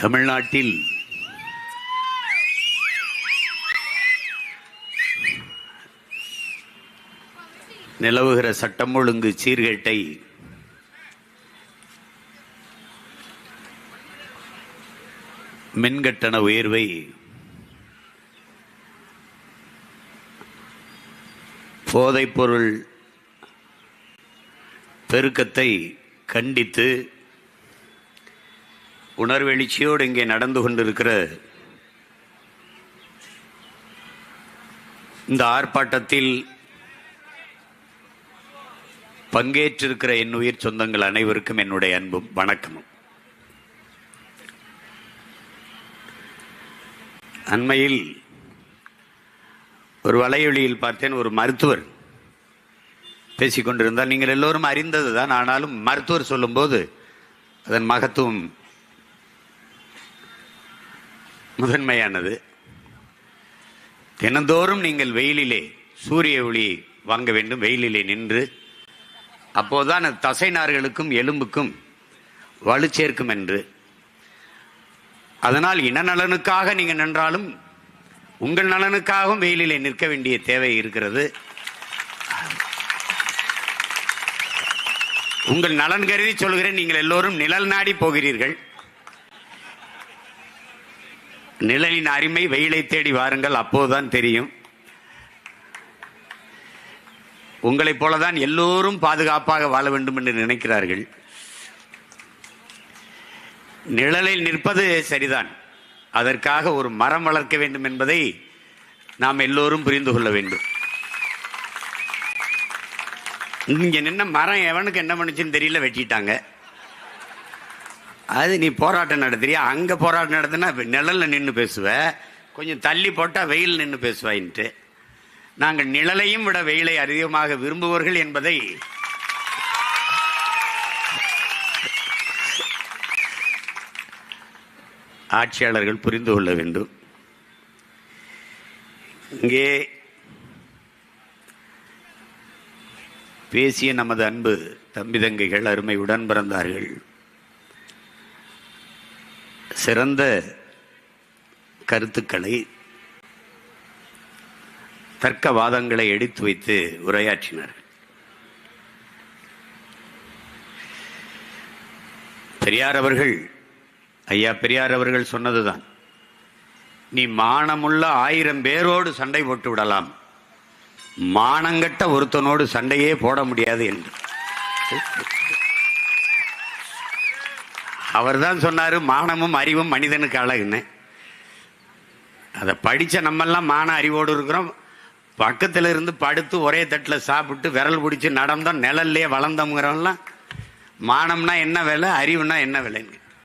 தமிழ்நாட்டில் நிலவுகிற சட்டம் ஒழுங்கு சீர்கேட்டை மின்கட்டண உயர்வை போதைப்பொருள் பெருக்கத்தை கண்டித்து உணர்வெழுச்சியோடு இங்கே நடந்து கொண்டிருக்கிற இந்த ஆர்ப்பாட்டத்தில் பங்கேற்றிருக்கிற என் உயிர் சொந்தங்கள் அனைவருக்கும் என்னுடைய அன்பும் வணக்கமும். அண்மையில் ஒரு வலையொலியில் பார்த்தேன் ஒரு மருத்துவர் பேசிக்கொண்டிருந்தால் நீங்கள் எல்லோரும் அறிந்தது தான் ஆனாலும் மருத்துவர் சொல்லும்போது அதன் மகத்துவம் முதன்மையானது. தினந்தோறும் நீங்கள் வெயிலிலே சூரிய ஒளி வாங்க வேண்டும். வெயிலிலே நின்று அப்போதுதான் அது தசை நார்களுக்கும் எலும்புக்கும் வலு சேர்க்கும் என்று. அதனால் இன நலனுக்காக நின்றாலும் உங்கள் நலனுக்காகவும் வெயிலிலே நிற்க வேண்டிய தேவை இருக்கிறது. உங்கள் நலன் கருதி சொல்கிறேன். நீங்கள் எல்லோரும் நிழல் நாடி போகிறீர்கள். நிழலின் அருமை வெயிலை தேடி வாருங்கள் அப்போதுதான் தெரியும். உங்களைப் போலதான் எல்லோரும் பாதுகாப்பாக வாழ வேண்டும் என்று நினைக்கிறார்கள். நிழலில் நிற்பது சரிதான். அதற்காக ஒரு மரம் வளர்க்க வேண்டும் என்பதை நாம் எல்லோரும் புரிந்து கொள்ள வேண்டும். இங்க நின்ன மரம் எவனுக்கு என்ன பண்ணுச்சுன்னு தெரியல வெட்டிட்டாங்க. அது நீ போராட்டம் நடத்துறியா? அங்க போராட்டம் நடத்தினா நிழல்ல நின்று பேசுவ. கொஞ்சம் தள்ளி போட்டா வெயில் நின்று பேசுவாயின்ட்டு. நாங்கள் நிழலையும் விட வெயிலை அதிகமாக விரும்புவர்கள் என்பதை ஆட்சியாளர்கள் புரிந்து கொள்ள வேண்டும். இங்கே பேசிய நமது அன்பு தம்பி தங்கைகள் அருமை உடன் பிறந்தார்கள். சிறந்த கருத்துக்களை தர்க்க வாதங்களை எடுத்து வைத்து உரையாற்றினார்கள். பெரியார் அவர்கள் ஐயா பெரியார் அவர்கள் சொன்னதுதான். நீ மானமுள்ள ஆயிரம் பேரோடு சண்டை போட்டு விடலாம். மானங்கட்ட ஒருத்தனோடு சண்டையே போட முடியாது என்று. அவர் தான் சொன்னார் மானமும் அறிவும் மனிதனுக்கு அழகுன்னு. அதை படித்த நம்மெல்லாம் மான அறிவோடு இருக்கிறோம். பக்கத்தில் இருந்து படுத்து ஒரே தட்டில் சாப்பிட்டு விரல் பிடிச்சி நடந்தோம் நிழல்லையே வளர்ந்தோங்கிறவங்களாம் மானம்னா என்ன விலை அறிவுனா என்ன விலைன்னு.